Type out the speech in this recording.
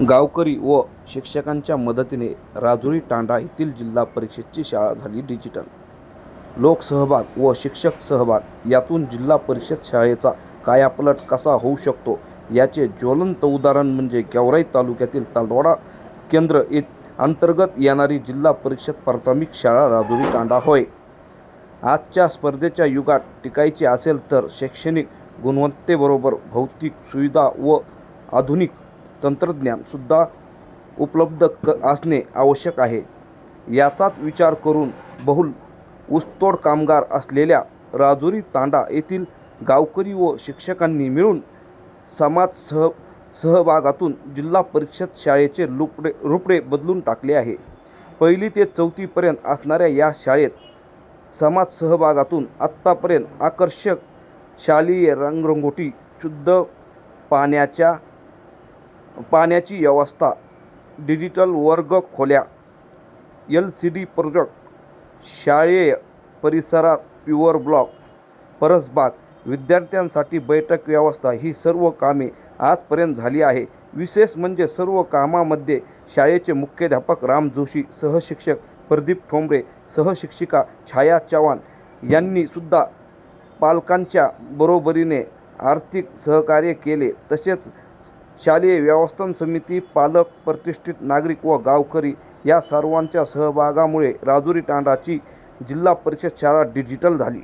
गावकरी व शिक्षकांच्या मदतीने राजुरी तांडा येथील जिल्हा परिषदची शाळा झाली डिजिटल लोकसहभाग व शिक्षक सहभाग यातून जिल्हा परिषद शाळेचा कायापलट कसा होऊ शकतो? याचे ज्वलंत उदाहरण म्हणजे गेवराई तालुक्यातील तालवाडा केंद्र येत अंतर्गत येणारी जिल्हा परिषद प्राथमिक शाळा राजुरी तांडा होय. आजच्या स्पर्धेच्या युगात टिकायचे असेल तर शैक्षणिक गुणवत्तेबरोबर भौतिक सुविधा व आधुनिक तंत्रज्ञानसुद्धा उपलब्ध क असणे आवश्यक आहे. याचाच विचार करून बहुल ऊसतोड कामगार असलेल्या राजुरी तांडा येथील गावकरी व शिक्षकांनी मिळून समाज सह सहभागातून जिल्हा परिषद शाळेचे लुपडे रुपडे बदलून टाकले आहे. पहिली ते चौथीपर्यंत असणाऱ्या या शाळेत समाज सहभागातून आत्तापर्यंत आकर्षक शालेय रंगरंगोटी शुद्ध पाण्याच्या पाण्याची व्यवस्था डिजिटल वर्ग खोल्या एल सी डी प्रोजेक्ट शाळेय परिसरात प्युअर ब्लॉक परसबाग विद्यार्थ्यांसाठी बैठक व्यवस्था ही सर्व कामे आजपर्यंत झाली आहे. विशेष म्हणजे सर्व कामामध्ये शाळेचे मुख्याध्यापक राम जोशी सहशिक्षक प्रदीप ठोंबरे सहशिक्षिका छाया चव्हाण यांनी सुद्धा पालकांच्या बरोबरीने आर्थिक सहकार्य केले. तसेच शालेय व्यवस्थापन समिती पालक प्रतिष्ठित नागरिक व गावकरी या सर्वांच्या सहभागामुळे राजुरी तांडाची जिल्हा परिषद शाळा डिजिटल झाली.